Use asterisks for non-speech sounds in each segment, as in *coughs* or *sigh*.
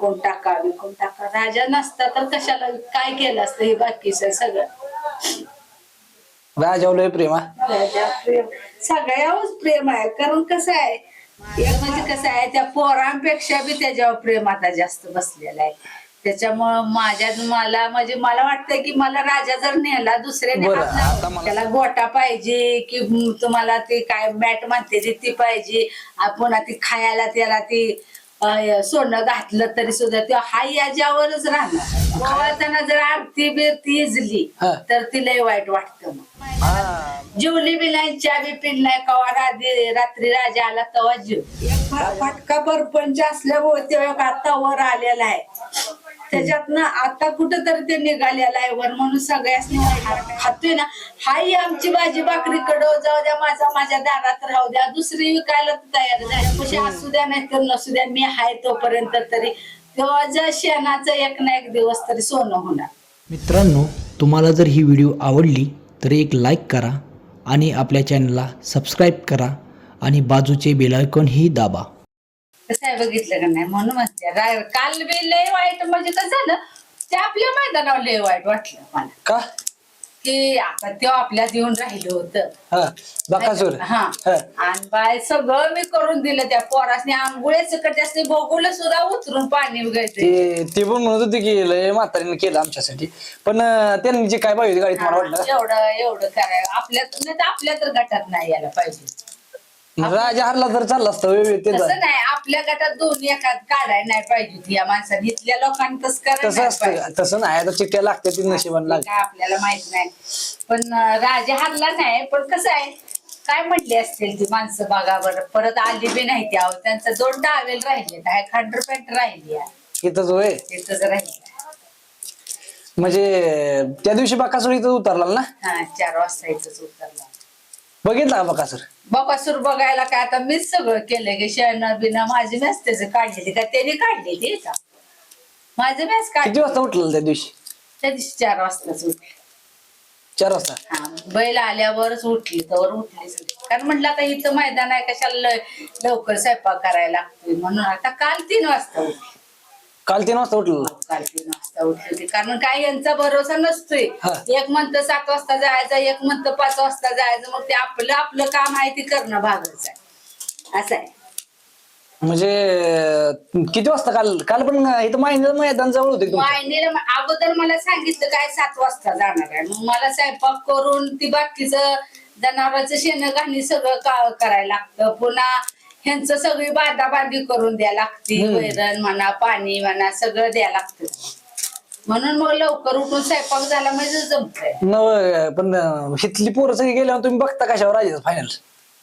विकून टाका विकून टाका? राजा नसता तर कशाला काय केलं असतं? हे बाकीचं सगळं. राजावर लय प्रेम हा. राजा प्रेम. सगळ्यावरच प्रेम आहे. कारण कसं आहे एक म्हणजे कसं आहे त्या पोरांपेक्षा बी त्याच्यावर प्रेम आता जास्त बसलेलं आहे. त्याच्यामुळं माझ्या मला म्हणजे मला वाटतं की मला राजा जर नेला दुसऱ्याने बरं, हात लावला, आता मला- त्याला गोटा पाहिजे की म, तुम्हाला ते काय मॅट म्हणते ती ती पाहिजे. आपण ती खायला त्याला ती सोनं घातलं तरी सुद्धा ते हा याच्यावरच राहणार गोवाळताना जर आरती बिरती इजली हा. तर ती लय वाईट वाटतं मग हा. जेवली बी नाही चहा बी पिली नाही कवा रात्री रात्री राजा आला तवा जीव फाटका परपंच असल्यामुळे ते एक आता वर आलेला आहे त्याच्यातनं आता कुठं तरी ते निघालेलं आहे वर म्हणून सगळ्यासनी खातोय ना? हाही आमची भाजी भाकरी कडं जाऊ द्या माझा माझ्या दारात राहू द्या. दुसरी विकायला तयार झाली. कशी असू द्या नाही तर नसू द्या. मी हाय तोपर्यंत तरी. तेव्हा ज्या शेणाचा एक ना एक दिवस तरी सोनं होणार. मित्रांनो तुम्हाला जर ही व्हिडिओ आवडली तर एक लाईक करा आणि आपल्या चॅनलला सबस्क्राईब करा आणि बाजूचे बेलायकॉनही दाबा. बघितलं का नाही? म्हणून म्हणते काल बी लय वाईट म्हणजे कसं झालं? ते आपल्या मैदानावर लय वाईट वाटलं मला. का? की आता ते आपल्यात येऊन राहिलं होतं. हा बकासूर हा. हा. आणि बाय सगळं मी करून दिलं त्या पोरासनी. आंघोळ्या सकट भोगवलं सुद्धा उतरून पाणी घ्यायचं ते ते पण म्हणत होते की लय म्हातारीने केलं आमच्यासाठी. पण अं, त्यांनी जे काय पाहिजे गाडीत मला वाटलं एवढं एवढं नाही तर आपल्या तर गटात नाही यायला पाहिजे. राजा हरला तर चालला असतं वेळ- ते तसं नाही आपल्या गटात दोन्ही एकात काढायला नाही पाहिजे होती या माणसाने. इथल्या लोकांनी तसं तसं नाही असतं? तसं नाही आता चिठ्ठ्या लागते ती नशिबान काय लागते आपल्याला माहीत नाही. पण अं, राजा हरला नाही पण कसं आहे काय म्हटली असतील ती माणसं बघा बरं परत आली बी नाही ती अहो त्यांचं दोन डावेल राहिले काय खंडर पेंट राहिली आहे. इथंच होय. तिथंच राहिली म्हणजे त्या दिवशी बकासूर इथं उतरला ना? हा चार वाजता इथंच उतरला. बघितला का बकासूर? बकासूर बघायला काय आता मीच सगळं केलं की शेण बिना माझी मॅच त्याचं काढलेली का? त्याने काढलेली का? माझं मॅच काढ किती वाजता उठलेला त्या दिवशी? त्या दिवशी चार वाजताच उठली. चार वाजता? हा बैल आल्यावरच उठली तर उठलीच नाही. कारण म्हटलं आता इथं मैदान आहे कशाला ल- लवकर स्वयंपाक करायला लागतोय म्हणून. आता काल तीन वाजता उठली. काल तीन वाजता उठलेला काल तीन वाजता उठली. होती कारण काय यांचा भरोसा नसतोय. हा. एक म्हणतं सात वाजता जायचं एक म्हणतं पाच वाजता जायचं. मग ते आपलं आपलं काम आहे ते करणं भागच आहे. असं आहे. म्हणजे अं, किती वाजता काल काल पण इथं महिन्यात मैदान जवळ होते मायनेला अगोदर मला सांगितलं काय सात वाजता जाणार आहे. मग मला स्वयंपाक करून ती बाकीचं जनावरांचं शेण घाणी सगळं का- करायला लागतं. पुन्हा ह्यांचं सगळी बांधाबांधी करून द्या लागती. वैरण म्हणा पाणी म्हणा सगळं द्या लागतं. म्हणून मग लवकर उठून स्वयंपाक झाला म्हणजे जमतंय. पण अं, हिथली पोरं सगळी गेल्यावर तुम्ही बघता कशावर राजाचं फायनल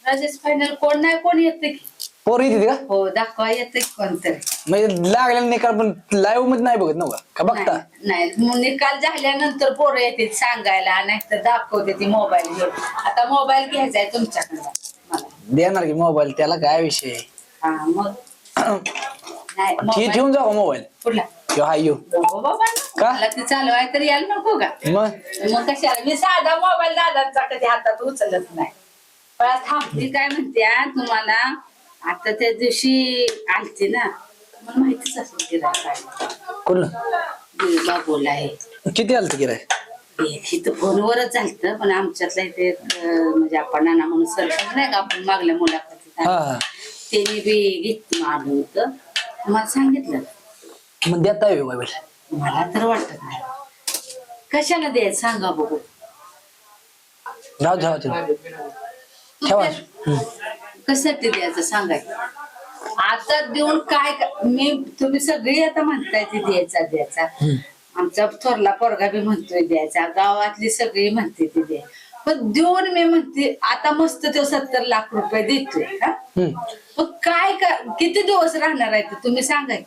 राजेश फायनल कोण नाही कोण येतं की? पोर येते का? हो दाखवा येतं की कोणतरी. म्हणजे लागलेला निकाल पण लाईव्हमध्ये नाही बघत नव्हता का? बघता? नाही नाही. मग निकाल झाल्यानंतर पोरं येते सांगायला नाहीतर दाखवते ती मोबाईल घेऊन. आता मोबाईल घ्यायचा आहे तुमच्याकडे. देणार की मोबाईल त्याला काय विषय? आहे? हा मग. नाही *coughs* ठी ठेवून जाऊ मोबाईल कुठला? किंवा हाय येऊ नको बाबा का? मला ती चालवाय तर यायला नको का? मग? मग कशाला? मी साधा मोबाईल दादांचा कधी हातात उचलत नाही. पण थांबली काय म्हणते तुम्हाला आता त्या दिवशी आलती ना मला माहितीच असेल गिरायक कुठलं? बाबूला आहे. किती आलं गिराय इथं फोनवरच झालतं पण आमच्यातला इथे म्हणजे आपण नाना म्हणून सरपंच नाही का आपण मागल्या मुलाखतीत हा. हा. त्यांनी बी घेतलं आलं होतं. मला सांगितलं. मग देता येऊ मोबाईल मला तर वाटत नाही. कशाला द्यायचं सांगा बघू. राहू. ठेवा. हम्म. कशासाठी द्यायचं सांगायचं आता देऊन काय क- मी तुम्ही सगळी आता म्हणताय ते द्यायचा द्यायचा. हम्म. आमचा थोरला पोरगा बी म्हणतोय द्यायचा गावातली सगळी म्हणते ते द्या. पण देऊन मी म्हणते आता मस्त तो सत्तर लाख रुपये देतोय हा? पण काय का- किती दिवस राहणार आहे ते तुम्ही सांगा की.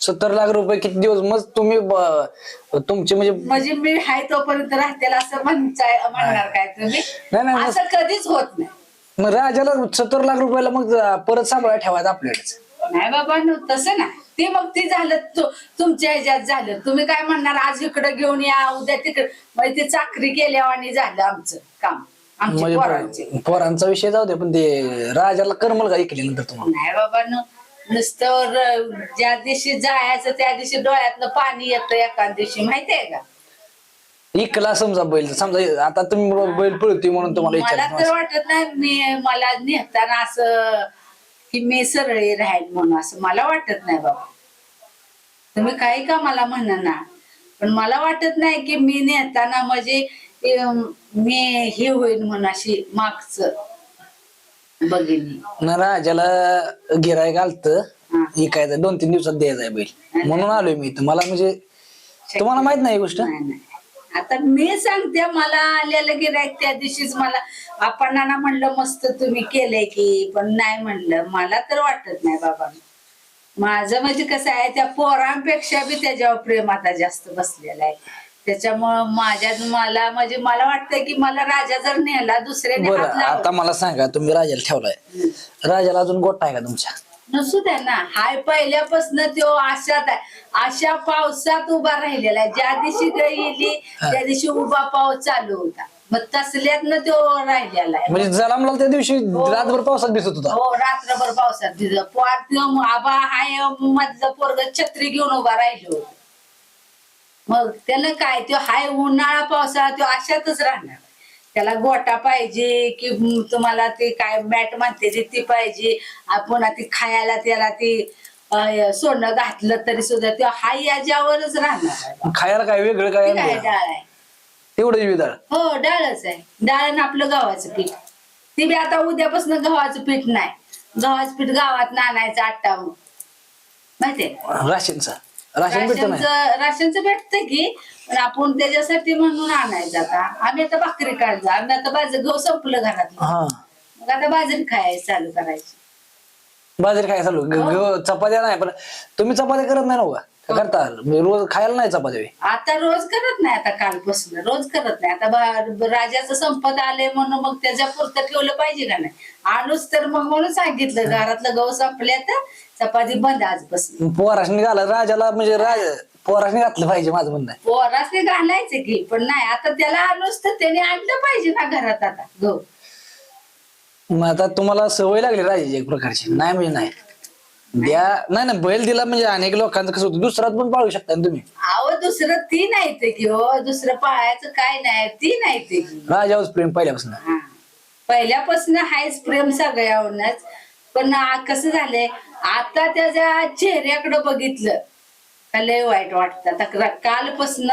सत्तर लाख रुपये किती दिवस मग तुम्ही ब- तुमचे म्हणजे म्हणजे मी हाय तोपर्यंत राहतेला असं म्हणताय म्हणणार काय तुम्ही? नाही, नाही, असं कधीच होत नाही. मग राजाला सत्तर लाख रुपयाला मग परत सांभाळा ठेवायचं आपल्याकडेच. नाही बाबा न तसं नाही. ते मग ते झालं तुमच्या ह्याच्यात झालं. तुम्ही काय म्हणणार आज इकडे घेऊन या उद्या तिकडे. म्हणजे ते चाकरी केल्यावानी झालं आमचं काम आमच्या म्हणजे पोरांचे पोर- पोरांचा. विषय जाऊ दे पण ते राजाला करमल का ऐकल्यानंतर तुम्हाला? नाही बाबा न नुसतं र- ज्या दिवशी जायचं त्या दिवशी डोळ्यातनं पाणी येतं एका दिवशी माहितीये का? इकला समजा बैल समजा आता तुम्ही बैल पळतोय म्हणून तुम्हाला मला तर विचार वाटत नाही मी मला नेताना असं की मी सरळी राहील म्हणून असं मला वाटत नाही बाबा. तुम्ही काही का मला म्हणा ना पण मला वाटत नाही की मी नेताना म्हणजे मी हे होईल म्हणून अशी मागच बघिन ना राजाला गिराय घालत. हा. इकायचं दोन तीन दिवसात द्यायचा आहे बैल. म्हणून आलोय मी. मला म्हणजे तुम्हाला माहीत नाही गोष्ट? आता मी सांगते मला आलेलं गिरायक त्या दिवशीच मला. आपण म्हणलं मस्त तुम्ही केलंय की पण नाही म्हणलं. मला तर वाटत नाही बाबा माझं म्हणजे कसं आहे त्या पोरांपेक्षा बी त्याच्यावर प्रेम आता जास्त बसलेलं आहे. त्याच्यामुळं माझ्या मला म्हणजे मला वाटतंय की मला राजा जर नेला दुसऱ्याने बरं हात आता मला सांगा तुम्ही राजाला ठेवलाय. राजाला अजून गोठा आहे का तुमच्या? नसू द्या ना. हाय पहिल्यापासून तो आशात आहे. अशा पावसात उभा राहिलेला आहे. ज्या दिवशी गेली त्या दिवशी उभा पाऊस चालू होता. मग तसल्यातनं तो राहिलेला आहे. म्हणजे जलामला त्या दिवशी रातभर पावसात दिसत होता. हो रात्रभर पावसात पोर त्यो आबा हाय मधलं पोरग छत्री घेऊन उभा राहिलो होतं. मग त्याला काय तो हाय उन्हाळा पावसाळा तो अशातच राहणार. त्याला गोटा पाहिजे की तुम्हाला ते काय मॅट म्हणते ते ती पाहिजे. आपण ती खायला त्याला ती सोनं घातलं तरी सुद्धा तो हाय याच्यावरच राहणार. खायला काय वेगळं काय काय डाळ आहे? तेवढं विधाळ हो डाळच आहे. डाळ आणि आपलं गव्हाचं पीठ. ती बी आता उद्यापासून गव्हाचं पीठ नाही. गव्हाचं पीठ गावात आणायचं आटावून माहितीये राशींचा राशीन भेटत नाही. राशनचं राशनचं भेटतं की पण आपण त्याच्यासाठी म्हणून आणायचं आता. आम्ही आता भाकरी काढतो. आम्ही आता बाजरी गहू संपलं घरातलं हा. मग आता बाजरी खायला चालू करायची. बाजरी काय चालू. ग- ग- चपात्या नाही पण तुम्ही चपात्या करत नाही ना हो? करता? म्हणजे रोज खायला नाही चपात्या बी. आता रोज करत नाही आता कालपासून रोज करत नाही. आता बा- राजाचं संपत आले म्हणून मग त्याच्या पुरतं ठेवलं पाहिजे का नाही? आणूच तर मग म्हणून सांगितलं घरातलं गहू संपल्या तर चपाती बंद आजपासून. पोराशनी घाला राजाला म्हणजे राज पोराशनी घातलं पाहिजे माझं म्हणणं. आहे. पोरासने घालायचं की पण नाही आता त्याला आणूच तर त्याने आणलं पाहिजे ना घरात आता गहू. मग आता तुम्हाला सवय लागली राजाची एक प्रकारची. नाही म्हणजे नाही. द्या. नाही ना बैल दिला म्हणजे अनेक लोकांचं कसं होतं. दुसरात पण पाळू शकता ना तुम्ही. अहो दुसरं ती नाही ते की हो दुसरं पाळायचं काय नाही ती नाही ते की. राजावरच प्रेम पहिल्यापासून. हा. पहिल्यापासून हायच प्रेम सगळ्यावरच पण आ- कसं झालंय आता त्याच्या चेहऱ्याकडे बघितलं का लय वाईट वाटतं. आता कालपासन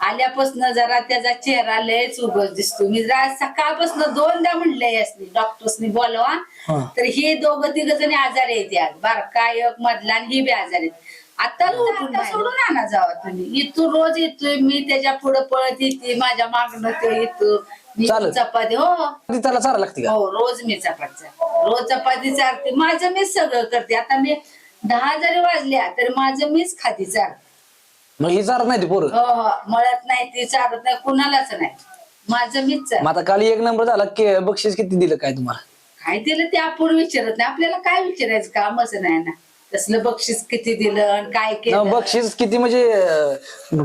आल्यापासून जरा त्याचा चेहरा लयच उगच दिसतो. मी जरा सकाळपासून दोनदा म्हणलंय यासनी डॉक्टर्सनी बोलवा. हा. तर हे दोघं तिघ जणी आजार आहेत या बारका एक मधला आणि ही बी आजार आहेत. आता उठून सोडून आणा जावा तुम्ही. इथून रोज येतोय मी त्याच्या पुढे पळत येते माझ्या मागणं तो येतो. मी चालेल. चपाती हो. ती त्याला चारा लागते का? हो रोज मी चपाती. रोज चपाती चारते. माझं मीच सगळं करते. आता मी दहा जरी वाजल्या तर माझं मीच खाती चारते. मग ही चारत नाही ती पोरं. हो हो मळत नाही ती चारत नाही कुणालाच नाही. माझं मीच मग आता काल एक नंबर झाला की बक्षीस किती दिलं काय तुम्हाला? काय दिलं ते आपण विचारत नाही. आपल्याला काय विचारायचं? कामच नाही ना. तसलं बक्षीस किती दिलं आणि काय न, केलं? बक्षीस किती म्हणजे अं,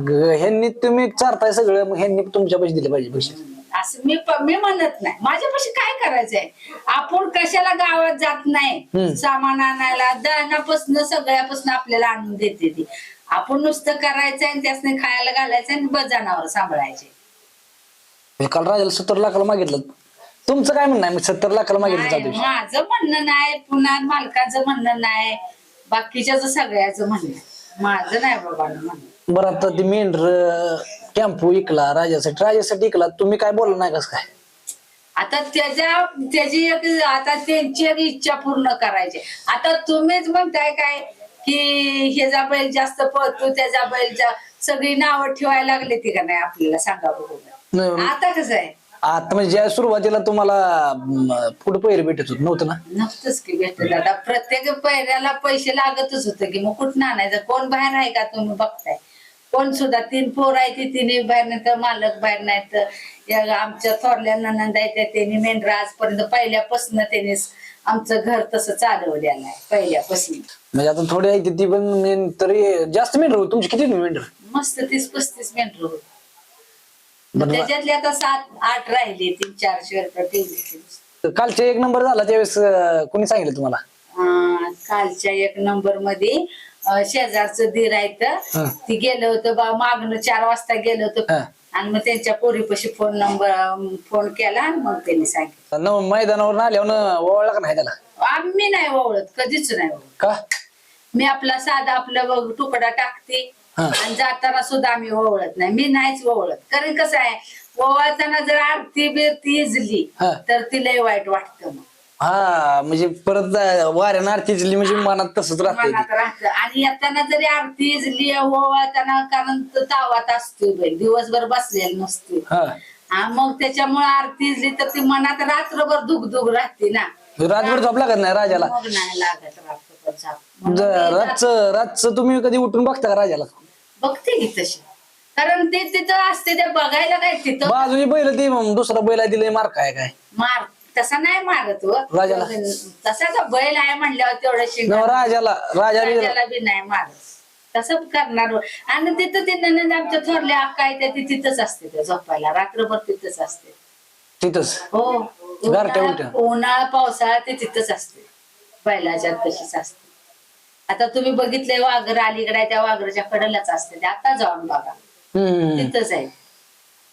ग- ह्यांनी तुम्ही चारताय सगळं मग ह्यांनी तुमच्या पैसे दिले पाहिजे बक्षीस. असं मी मी म्हणत नाही. माझ्यापाशी काय करायचंय? आपण कशाला गावात जात. नाही? सामान आणायला दळणापासून सगळ्यापासून आपल्याला आणून देते ती. आपण नुसतं करायचं आणि त्यासने खायला घालायचं आणि बस जनावर सांभाळायचे. हे काल राजाला सत्तर लाखाला मागितलं. तुमचं काय म्हणणं आहे? मग सत्तर लाखाला मागितलं त्या नाही, दिवशी. माझं म्हणणं नाही. पुन्हा मालकाचं म्हणणं नाही. बाकीच्याच सगळ्याचं म्हणणं आहे. माझं नाही बाबा म्हणणं. बरं आता ती मेंढर टेम्पो इकला राजासाठी राजासाठी इकला तुम्ही काय बोलला नाही कस काय? आता त्याच्या त्याची एक आता त्यांची एक इच्छा पूर्ण करायची. आता तुम्हीच म्हणताय काय की ह्याचा बैल जास्त पळतो त्याचा बैल जा- सगळी नावं ठेवायला लागले ती का नाही आपल्याला सांगा बघू. आता कसं आहे? आता म्हणजे ज्या सुरुवातीला तुम्हाला पुढे पैर भेटत होत नव्हतं ना? नसतंच की भेटत. आता प्रत्येक पैऱ्याला पैसे लागतच होते की मग कुठं आणायचं? कोण बाहेर आहे का तुम्ही बघताय? कोण सुद्धा तीन पोर आहे ती तिने बाहेर नाही तर मालक बाहेर नाही तर या आमच्या थोरल्या ननंद आहे त्या त्यांनी मेंढरा आजपर्यंत पहिल्यापासून त्यांनी आमचं घर तसं चालवलेलं आहे पहिल्यापासून. म्हणजे आता थोडी आहे ती पण मेन- तरी जास्त मेंढर होत. तुमची किती मेंढर? मस्त तीस पस्तीस मेंढर होत. बरं. त्याच्यातले आता सात आठ राहिले तीन चारशे रुपये ठेवले कालचे एक नंबर झाला त्यावेळेस अं, कोणी सांगितलं तुम्हाला? अं, कालच्या एक नंबरमध्ये शेजारचं दीर आहे तर. ती गेलं होतं बा मागणं चार वाजता गेलं होतं. आणि मग त्यांच्या पोरीपाशी फोन नंबर फोन केला आणि मग त्यांनी सांगितलं. न मैदानावर आल्यावर ओळखला का नाही त्याला. आम्ही नाही ओळखत कधीच नाही ओळखत का? मी आपला साधा आपला तुकडा टाकते. आणि जाताना सुद्धा आम्ही ओवळत नाही. मी नाहीच ओवळत कारण कसं आहे ओवाळताना जर आरती बिरती इजली. तर ती लय वाईट वाटतं मग. हा म्हणजे परत वाऱ्यानं आरतीची म्हणजे मनात तसंच राहते मनात राहतं. आणि येताना जरी आरती ओवाळताना कारण तो तावात असतो दिवसभर बसलेला नसतो हा. हा मग त्याच्यामुळे आरती इजली तर ती मनात रात्रभर दुख दुख राहते ना. रातभर झोप लागत नाही राजाला? मग नाही लागत रात्रभर झोप. म्हणून ज- मी रातचं रातचं तुम्ही कधी उठून बघता का राजाला? बघते की तशी. कारण ते तिथं असते ते बघायला काय तिथं? बाजूची बैल ती मग दुसरा बैला दिले मार काय काय? मार. तसा नाही मारत हो. राजाला? बैल आहे म्हणल्यावर तेवढं शिंग न, राजाला राजा बी- राजाला बी नाही मारत. तसं करणार हो. आणि तिथं ते नंद आमच्या थोरल्या अक्का आहे त्या ती तिथंच असते त्या झोपायला. रात्रभर तिथंच असते. तिथंच? हो. गारठ्या उन्हाळा उलट्या. उन्हाळा पावसाळा ते तिथंच असते. बैलाच्या तशीच असते. आता तुम्ही बघितलंय वाघर अलीकडे आहे, त्या वाघराच्या कडेलाच असते. ते आता जाऊन बघा. हम्म तिथंच आहे.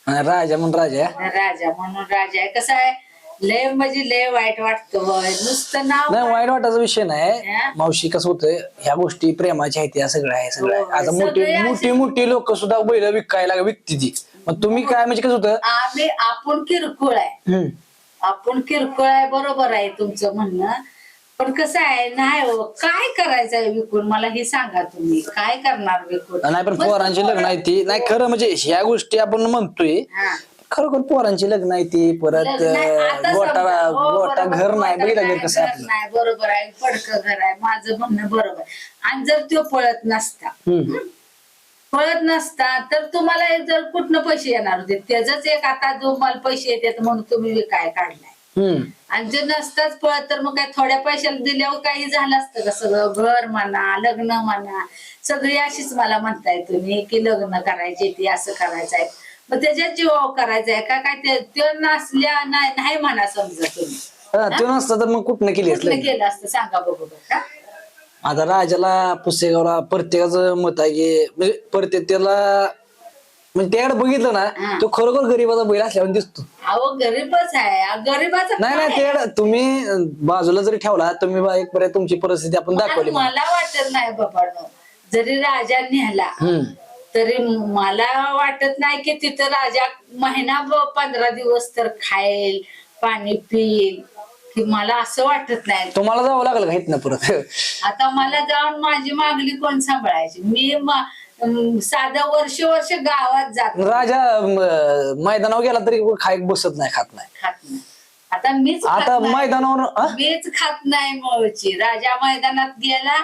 राजा म्हणून राजा राजा म्हणून राजा आहे. कसं आहे? लय म्हणजे लय वाईट वाटतं. नुसतं नाव नाही वाईट वाटायचा विषय नाही हा? मावशी कसं होतंय ह्या गोष्टी प्रेमाच्या आहेत या सगळ्या आहे सगळ्या आहे. आता सगळे मोठी असे- मोठी मोठी लोक सुद्धा बैल विकायला विकती ती मग तुम्ही काय म्हणजे कसं होतं आम्ही आपण किरकोळ आहे हम्म. आपण किरकोळ आहे बरोबर आहे तुमचं म्हणणं पण कसं आहे नाही हो काय करायचं आहे विकून मला हे सांगा तुम्ही काय करणार विकून नाही पण पोरांची लग्न आहे ती नाही खरं म्हणजे ह्या गोष्टी आपण म्हणतोय हा. खरोखर पोरांची लग्न आहे ती परत लग्न आहे, आता अं, गोटा समजा. हो, गोटा बरोबर. घर नाही. गोटा बघितलं नाही, घर कसं आहे? घर आपलं नाही. बरोबर आहे. पडकं घर आहे. माझं म्हणणं बरोबर आणि जर तो पळत नसता हम्म. पळत नसता तर तुम्हाला एक जर कुठनं पैसे येणार होते? त्याच एक आता जो मला पैसे येतात म्हणून तुम्ही विकाय काढलाय. हम्म. आणि जर नसताच पळत तर मग काय थोड्या पैशाला दिल्यावर काही झालं असतं का? सगळं घर म्हणा लग्न म्हणा सगळी अशीच मला म्हणताय तुम्ही की लग्न करायचे ती असं करायचं आहे मग त्याच्यात जीवाव करायचं आहे का? काय ते नसल्या नाही नाही म्हणा समजा तुम्ही. हा, ते नसतं तर मग कुठनं केली कुठलं असलं केलं असतं? सांगा बघू बरं का. आता राजाला पुसेगावला प्रत्येकाचं मत आहे की म्हणजे प्रत्येक त्याला म्हणजे त्याकडे बघितलं हा. ना तो खरोखर गरीबाचा बैल असल्यावर दिसतो. अहो गरीबच आहे. गरीबाचं नाही नाही? त्याकडे तुम्ही अं, बाजूला जरी ठेवला तुम्ही बा एक पर्यंत तुमची परिस्थिती आपण दाखवली मला वाटत नाही बाबांनो. जरी राजा नेहला हम्म. तरी मला वाटत नाही की तिथं राजा महिना पंधरा दिवस तर खाईल पाणी पिईल. की मला असं वाटत नाही. तुम्हाला जावं लागलं का इथनं परत आता मला जाऊन माझी मागणी कोण सांभाळायची? मी म- अं, साधं वर्ष वर्ष गावात जात राजा मैदानावर गेला तरी खाय बसत नाही खात नाही. खात नाही. आता मीच खात आता नाही. मैदानावर हा? मीच खात नाही मळची राजा मैदानात गेला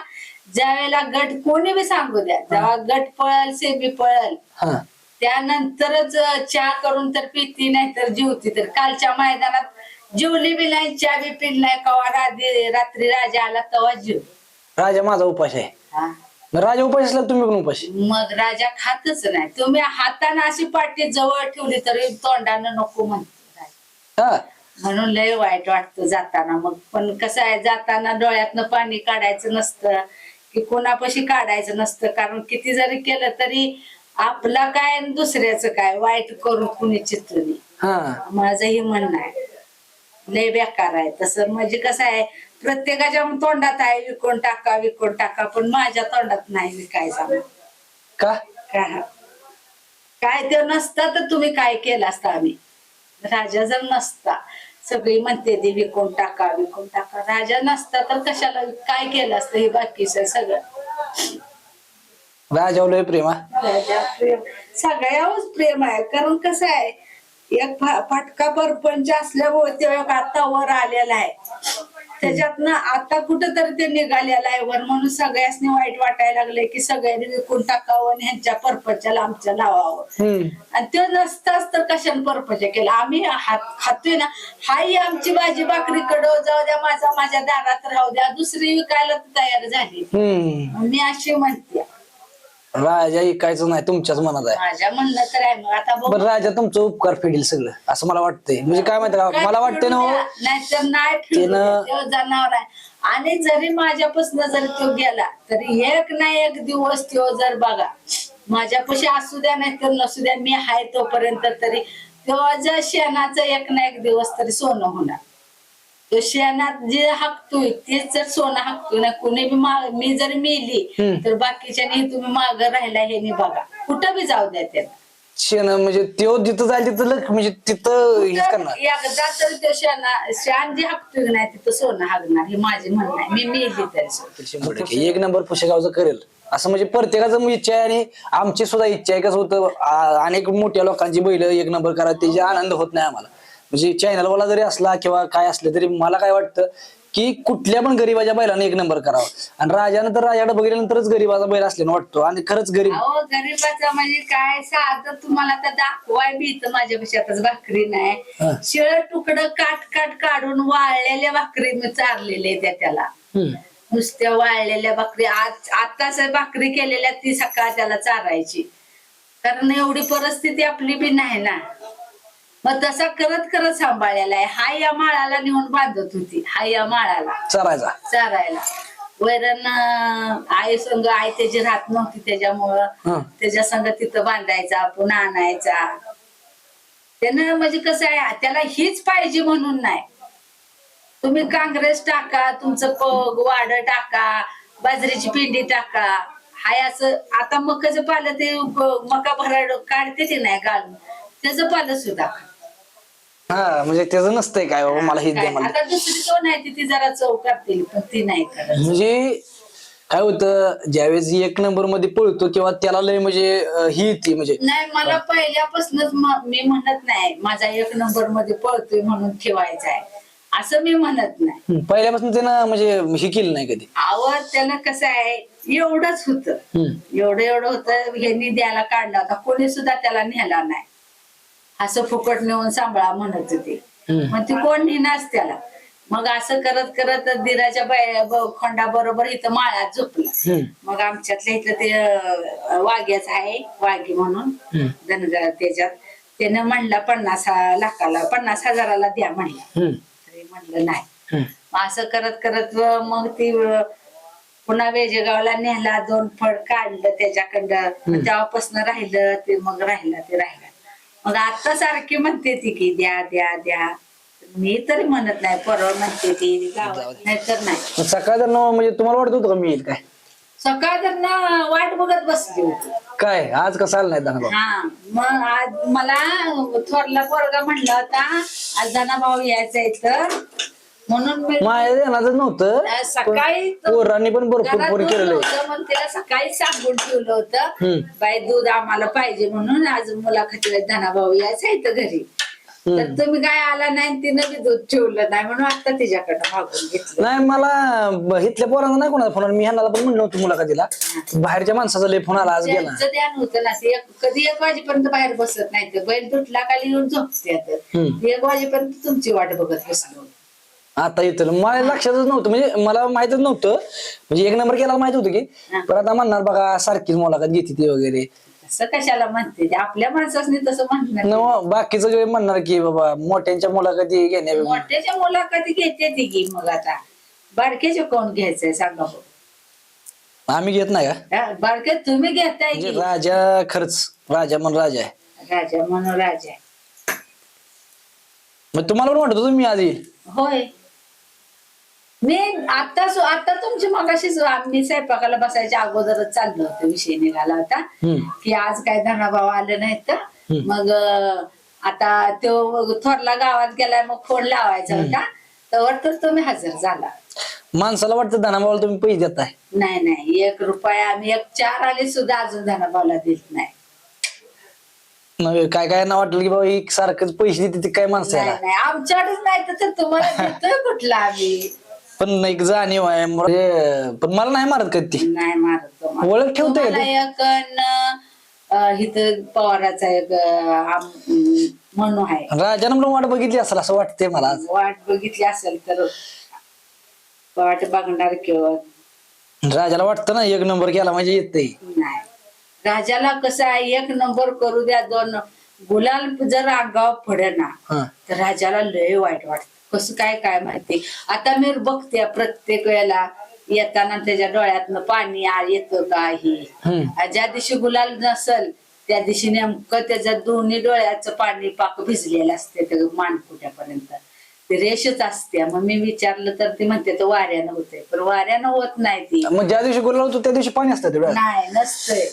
ज्यावेळेला गट कोणी बी सांगू द्या जेव्हा गट पळल सेमी पळल हा. त्यानंतरच चहा करून तर पिती नाही तर जेवती. तर कालच्या मैदानात जेवली बी नाही चहा बी पिली नाही. कवा रात्री रात्री राजा आला तेव्हा जेव. राजा माझा उपास आहे. हा. मग राजा उपास असला तुम्ही पण उपाशी. मग राजा खातच नाही. तुम्ही हाताने अशी पाठी जवळ ठेवली तरी तोंडानं नको म्हणतो हा. म्हणून लय वाईट वाटतं जाताना. मग पण कसं आहे जाताना डोळ्यातनं पाणी काढायचं नसतं. की कोणापाशी काढायचं नसतं. कारण किती जरी केलं तरी आपला काय आणि दुसऱ्याचं काय? वाईट करून कुणी चित्तून हा. माझंही म्हणणं आहे. लय बेकार आहे. तसं म्हणजे कसं आहे प्रत्येकाच्या तोंडात आहे विकून टाका विकून टाका पण माझ्या तोंडात नाही विकायचा. का? काय काय ते नसता तर तुम्ही काय केलं असता आम्ही? राजा जर नसता सगळी म्हणते ती विकून टाका विकून टाका. राजा नसता तर कशाला काय केलं असतं हे बाकीचं सगळं? राजावर लय प्रेम हा? राजा प्रेम. सगळ्यावरच प्रेम आहे. कारण कसं आहे एक फा- फाटका परपंच असल्यामुळे ते एक आता वर आलेला आहे. त्याच्यातनं आता कुठंतरी ते निघालेलं आहे वर. म्हणून सगळ्यासनी वाईट वाटायला लागले की सगळ्यांनी विकून टाकावं आणि ह्यांच्या परपंचाला आमच्या लावावं. आणि ते नसताच तर कशाने परपंच केला? आम्ही खातोय ना. हाही आमची भाजी भाकरी कडं जाऊ द्या माझा माझ्या दारात राहू द्या. दुसरी विकायला तयार झाली. मी अशी म्हणते. राजा ऐकायचं नाही तुमच्याच मनात आहे. माझ्या म्हणलं तर आहे मग आता बघू. पण राजा तुमचं उपकार फेडील सगळं असं मला वाटतंय. म्हणजे काय माहिती का मला वाटतंय ना हो, नाहीतर नाही. तो जनावर आहे. आणि जरी माझ्यापासून जर तो गेला तरी एक ना एक दिवस तो जर बघा माझ्यापाशी असू द्या नाही तर नसू द्या मी आहे तोपर्यंत तरी तो जर शेणाचं एक ना एक दिवस तरी सोनं होणार. तो शेणात जे हाकतोय तेच जर सोनं हाकतोय ना कुणी बी मा- मी जर मेली. तर बाकीच्याने तुम्ही माग राहिला हे नाही बघा कुठं बी जाऊ द्या त्याला शेण म्हणजे त्यो जिथं जाईल तिथं लक- म्हणजे तिथं हेच करणार एकदा तरी तो शेणा शान जे हाकतोय नाही तिथं सोनं हागणार हे माझे म्हणणं आहे मी मेली तरी सोनं. शंभर टक्के. एक नंबर पुशेगावचं करेल असं म्हणजे प्रत्येकाचं मग इच्छा आहे आणि आमची सुद्धा इच्छा आहे कसं होतं आ- अनेक मोठ्या लोकांची बैल एक नंबर करा त्याची आनंद होत नाही आम्हाला म्हणजे चॅनल वाला जरी असला किंवा काय असलं तरी मला काय वाटतं की कुठल्या पण गरीबाच्या बैलाने एक नंबर करावा. आणि राजानं तर राजाकडे बघितल्यानंतरच गरीबाचा बैल असल्यानं वाटतो. आणि खरंच गरीब अहो गरीबाचा म्हणजे काय? साधं तुम्हाला तर दाखवाय इथं माझ्या आताच भाकरी हा. नाही शिळ तुकडं काट काट काढून वाळलेल्या भाकरी मी चारलेले त्या त्याला. हम्म. नुसत्या वाळलेल्या भाकरी. आज आताच भाकरी केलेल्या ती सकाळ त्याला चारायची. कारण एवढी परिस्थिती आपली बी नाही ना. मग तसा करत करत सांभाळलेला आहे. हा या माळाला नेऊन बांधत होती. हा या माळाला. चरायचा. चारायला. वैरण आई संग आई त्याची राहत नव्हती त्याच्यामुळं. त्याच्या संग तिथं बांधायचा पुन्हा आणायचा. त्यानं म्हणजे कसं आहे त्याला हीच पाहिजे म्हणून नाही. तुम्ही काँग्रेस टाका तुमचं पग वाड टाका बाजरीची पिंडी टाका. हाय असं आता मकाचं पालं ते मका भराड काढते ते नाही घालून. त्याचं पालं सुद्धा. हा म्हणजे त्याचं नसतंय काय बाबा मला हेच द्या काय, मला आता दुसरी कोण आहे ती ती जरा चव करतील पण ती नाही करत. म्हणजे काय होतं ज्यावेळेस एक नंबरमध्ये पळतो किंवा त्याला लय म्हणजे अं, ही येते म्हणजे. नाही मला पहिल्यापासूनच म- मी म्हणत नाही माझा एक नंबरमध्ये पळतोय म्हणून ठेवायचा आहे. असं मी म्हणत नाही. हम्म, पहिल्यापासून त्यानं म्हणजे हे केलं नाही कधी. आवड त्यानं कसं आहे एवढंच होत. हम्म. एवढं एवढं होतं ह्यांनी द्यायला काढला होता कोणी सुद्धा त्याला नेला नाही. असं फुकट नेऊन सांभाळा म्हणत होते. मग ती कोण नेनाच त्याला. मग असं करत करत दिराच्या खोंडा बरोबर इथं माळ्यात झोपला. मग आमच्यातलं इथलं ते वाघ्याचं आहे वाघी म्हणून. धनगर त्याच्यात. त्यानं म्हणला पन्नास लाखाला पन्नास हजाराला द्या म्हणला. म्हणलं नाही. असं करत करत मग ती पुन्हा वेजेगावला नेला दोन फड काढलं त्याच्याकडं. तेव्हापासून राहिलं ते मग राहिलं ते राहिलं. मग आता सारखी म्हणते ती की द्या द्या द्या. मी तरी म्हणत नाही परवा म्हणते ती गावात नाही तर नाही. मग सकाळ जर न- म्हणजे तुम्हाला वाटत होतं का मी येईल काय? सकाळ तर ना वाट बघत बसली होती. काय? आज कसं आलं नाही दाना हा मग आज मला थोरला पोरगा म्हणला होता आज भाऊ यायचा इथं म्हणून मी माझ्या ध्यानातच नव्हतं अं, सकाळी पण पोरांनी पण भरपूर घरात फोन दूध केलेले नव्हतं, मग तिला सकाळी सांगून ठेवलं होतं. बाई दूध आम्हाला पाहिजे म्हणून आज मुलाखतीला धना भाऊ यायचा इथं घरी तर तुम्ही काय आला नाही आणि तिनं बी दूध ठेवलं नाही म्हणून आता तिच्याकडनं मागून घेतलं नाही मला ब- इथल्या पोरांना नाही कोणाचा फोन आला. मी ह्यांना पण म्हणलं होतं मुलाखतीला बाहेरच्या माणसाचा लय फोन आला आज गेला त्यांचं ध्यान होतं ना ते एक- कधी एक वाजेपर्यंत बाहेर बसत नाही तर बैल तुटला खाली येऊन झोपते आता. हम्म. एक वाजेपर्यंत तुमची वाट बघत बसलो आता येतं मला लक्षातच नव्हतं. म्हणजे मला माहितच नव्हतं. म्हणजे एक नंबर केला माहीत होतं की. पण आता म्हणणार बघा सारखीच मुलाखत घेते ती वगैरे. असं कशाला म्हणते? ते आपल्या माणसाने तसं म्हणणार. न जे म्हणणार की बाबा मोठ्यांच्या मुलाखती घेण्या मोठ्याच्या मुलाखती घेते ती की मग आता. बारक्याच्या कोण घ्यायचंय सांगा बघ आम्ही घेत नाही का? बारक्या तुम्ही घेताय म्हणजे की राजा खर्च. राजा म्हणून राजा आहे. राजा म्हणून राजा मग तुम्हाला पण वाटत होतं मी आज येईल होय. मी आता आता तुमची मगाशीच आम्ही स्वयंपाकाला बसायच्या अगोदरच चाललो होतं विषय निघाला होता. की आज काय धनाभाव आले नाहीत तर. मग आता तो थोरला गावात गेलाय मग फोन लावायचा होता. तर तर तुम्ही हजर झाला. माणसाला वाटतं धनाभावाला तुम्ही पैसे देताय. नाही नाही. एक रुपया आम्ही एक चार आले सुद्धा अजून धनाभावला देत नाही. काय काय ना वाटलं की बाबा ही सारखंच पैसे देते काय माणसं आमच्याकडेच नाही तर तुम्हाला देतोय कुठला आम्ही? पण एक जाणीव आहे म्हणजे पण मला नाही मारत कधी ती. नाही मारत. ओळख ठेवते का तुम्हाला एक न, अं, इथं पवाराचा एक अं, आम- अं, म्हणू आहे. राजानं पण वाट बघितली असेल असं वाटतंय मला. आज वाट बघितली असेल तर वाट बघणार किंवा राजाला वाटतं ना एक नंबर केला म्हणजे येतंय. नाही. राजाला कसं आहे एक नंबर करू द्या दोन गुलाल जर अंगावर पडे ना हा. तर राजाला लय वाईट वाटत. कसं काय काय माहिती? आता मी बघते प्रत्येक वेळेला येताना त्याच्या डोळ्यातनं पाणी आ- येतं का हे हम्म. आ, ज्या दिवशी गुलाल नसल त्या दिवशी नेमकं त्याच्या दोन्ही डोळ्याचं पाणी पाक भिजलेलं असते त्या मानकुट्यापर्यंत. ते रेषच असते. मग मी विचारलं तर ती म्हणते तर वाऱ्यानं होते पण वाऱ्यानं होत नाही ती. मग ज्या दिवशी गुलाल होतो त्या दिवशी पाणी असतं नाही नसतंय.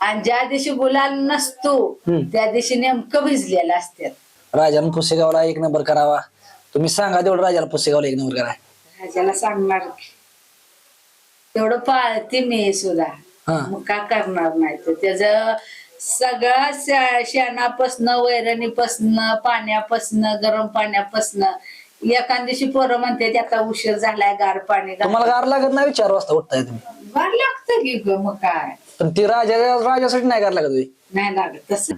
आणि ज्या दिवशी गुलाल नसतो. त्या दिवशी नेमकं भिजलेलं असतात राजानं पुसेगावला एक नंबर करावा तुम्ही सांगा तेवढं राजाला पुसेगावला एक नंबर करा राजाला सांगणार की. तेवढं पाळते मी सुद्धा हा. मग का करणार नाही तर त्याच सगळं शा- शेणापासनं वैरणीपासनं पाण्यापासनं गरम पाण्यापासनं एका दिवशी पोरं म्हणते आता उशीर झालाय गार पाणी. तुम्हाला गार लागत नाही चार वाजता उठताय तुम्ही गार लागतं की ग मग काय पण ती राजा राजासाठी नाही गार लागत तुम्ही नाही लागत तसं.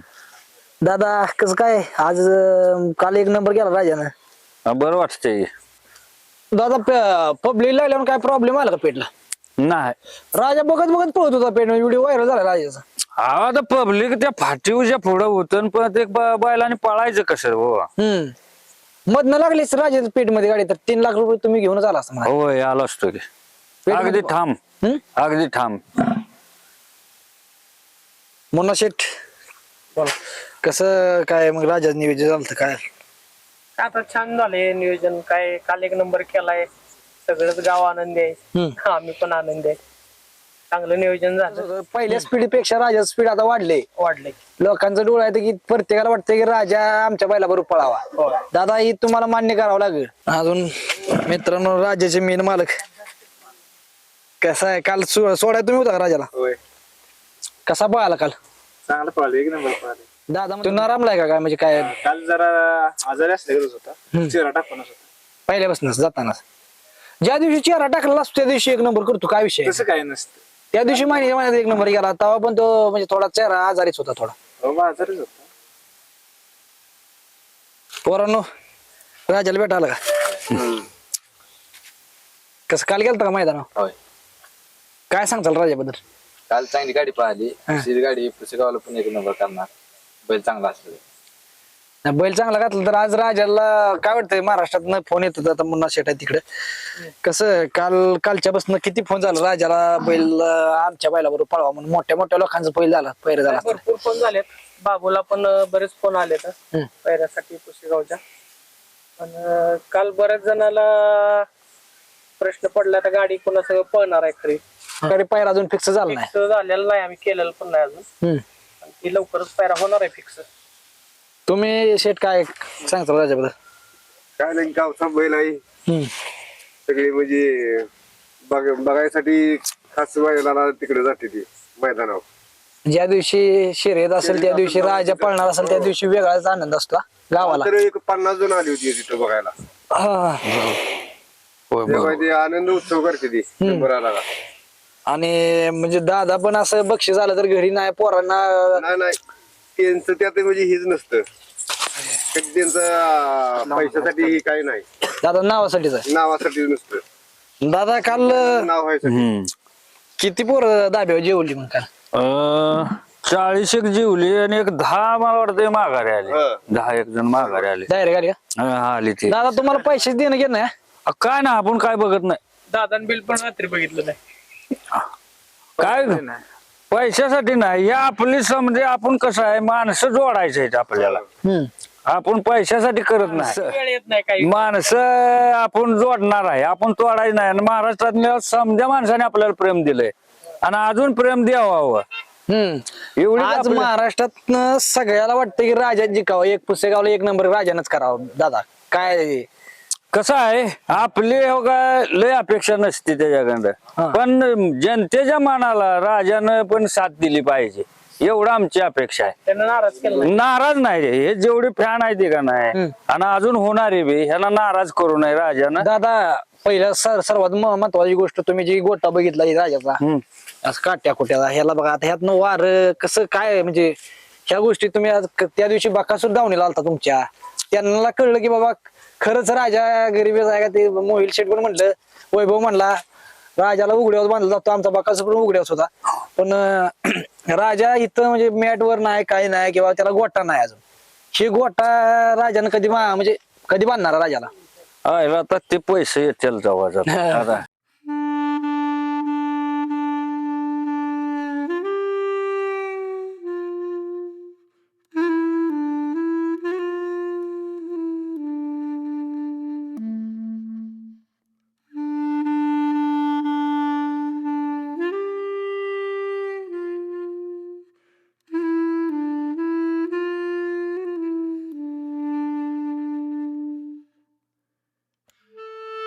दादा कसं काय? आज अं, काल एक नंबर केला राजानं. हा, बरं वाटतंय. दादा पब्लिक लागल्यावर काय प्रॉब्लेम आला का पेटला? नाही. राजा बघत बघत पळत होता पेट व्हिडिओ व्हायरल झाला राजाचा. हा आता पब्लिक त्या फाटीवच्या पुढं होतं पण ते ब- बैलाने पळायचं कसं हो. हम्म. मधनं लागलीच राजाच्या पेटमध्ये गाडी तर तीन लाख रुपये तुम्ही घेऊनच आला असता मला होय आलो असतो की. अगदी. ठाम. हम्म? अगदी ठाम. मुन्ना शेठ. कसं काय मग राजाचं नियोजन झालं काय? आता छान झाले नियोजन. काय काल एक नंबर केलाय. सगळंच गाव आनंदी आहे. हम्म. आम्ही पण आनंदी आहे. चांगलं नियोजन झालं. पहिल्या स्पीडपेक्षा राजाचं स्पीड आता वाढले वाढलंय. लोकांचं डोळा आहे की प्रत्येकाला वाटतं की राजा आमच्या बैला बरोबर पळावा. होय. दादा ही तुम्हाला मान्य करावं लागेल. अजून मित्रांनो राजाचे मेन मालक. कसा आहे? काल सो- सोडाय तुम्ही होता का राजाला? होय. कसा पळाला काल? चांगलं पळालं एक नंबर पळाले. दादा तू नारामलाय का काय? म्हणजे काय? काल जरा आजारी असल्यागत होता. चेहरा टाकूनच होता. पहिल्यापासूनच जातानाच. ज्या दिवशी चेहरा टाकलेला असतो त्या दिवशी एक नंबर करतो काय विषय? तसं काय नसतं. त्या दिवशी महिन्याच्या महिन्यात एक नंबर गेला तेव्हा पण तो म्हणजे थोडा चेहरा आजारीच होता थोडा. हो आजारीच होता. पोरांनो राजाला भेटायला का? कसं काल गेलता का मैदानावर? काय सांगताल राजाबद्दल? काल चांगली गाडी पाहिली. गाडी पुसेगावला पण एक नंबर करणार. बैल चांगला असलं नाही, बैल चांगला घातला तर आज राजाला काय वाटतंय? महाराष्ट्रात फोन येत होता आता मुन्ना शेट आहे तिकडे. कसं काल कालच्या बसनं किती फोन झाला? राजाला बैल अं, आमच्या बैलाबरोबर पळवा म्हणून. मोठ्या मोठ्या लोकांचं बैल झाला पैर झाला. भरपूर फोन झालेत. बाबूला पण अं, बरेच फोन आलेत. हम्म. पैऱ्यासाठी पुसेगावच्या. पण अं, काल बऱ्याच जणाला प्रश्न पडला तर गाडी कोणा सगळं पळणार आहे खरी? तरी पैर अजून फिक्स झाला नाही फिक्स झालेलं नाही आम्ही केलेलं पण नाही अजून हम्म. आणि ती लवकरच पैरा होणार आहे फिक्स तुम्ही शेट काय सांगता राजाबद्दल काय नाही गावचा बैल आहे हम्म. सगळी म्हणजे बघ बघायसाठी खास बैलाला तिकडे जाते ती मैदानावर ज्या दिवशी शर्यत असेल त्या दिवशी राजा पळणार असेल त्या दिवशी वेगळाच आनंद असतो हा, गावाला तर एक पन्नास जण आली होती तिथं बघायला. होय तेव्हा बरोबर. ते आनंद उत्सव करते ती शंभर आला का. आणि म्हणजे दादा पण असं बक्षीस झालं तर घरी नाही पोरांना नाही नाही. त्यांचं त्यात म्हणजे हेच नसतं. कधी त्यांचं पैशासाठी काही नाही. दादा नावासाठीच आहे. नावासाठी नसतं. दादा काल नाव हम्म. किती पोर दाब्यावर जेवली मग काल? अं, चाळीस एक जीवली आणि एक दहा मला वाटतं माघारी आले. दहा एक जण माघारी आले. डायरेक्ट आली का? हा, आली ती. दादा तुम्हाला पैसे देणं घेणं आहे? अ, काय ना आपण काय बघत नाही. दादान बिल पण रात्री बघितलं नाही. काय? पैशासाठी नाही. या आपली समजे आपण कसं आहे माणसं जोडायचे आहेत आपल्याला. हम्म. आपण पैशासाठी करत नाही. वेळ येत नाही काही. माणसं आपण जोडणार आहे. आपण तोडायचं नाही. आणि महाराष्ट्रातल्या समजा माणसाने आपल्याला प्रेम दिलंय. आणि अजून प्रेम द्यावं. हम्म. एवढी आज महाराष्ट्रात सगळ्याला वाटतं की राजा जिंकावं एक पुसेगावला एक नंबर राजानच करावं. दादा काय कसं आहे आपली हो का लय अपेक्षा नसते त्याच्याकडं. पण जनतेच्या मनाला राजानं पण साथ दिली पाहिजे एवढं आमची अपेक्षा आहे त्यानं नाराज केलं. नाराज नाही. हे जेवढे फॅन आहे ते का नाही आणि अजून होणारे बी ह्याला नाराज करू नये राजानं दादा पहिलं सर सर्वात महत्वाची गोष्ट तुम्ही जी गोटा बघितला ही राजाचा. असं काट्या कुट्याला ह्याला बघा आता ह्यातनं वार कसं काय म्हणजे ह्या गोष्टी तुम्ही आज त्या दिवशी बाकासूर दावणीला आलता तुमच्या त्यांना कळलं की बाबा खरंच राजा गरीबच आहे का ते मोहिल शेठ पण म्हणलं? वैभव म्हणला. राजाला उघड्यावर बांधला जातो. आमचा बाकासूर पण उघड्यावर होता. पण राजा इथं म्हणजे मॅट वर नाही काय नाही किंवा त्याला गोटा नाही अजून. हे गोटा राजानं कधी म्हणजे कधी बांधणार राजाला? आयला आता ते पैसे येतील. *laughs* आता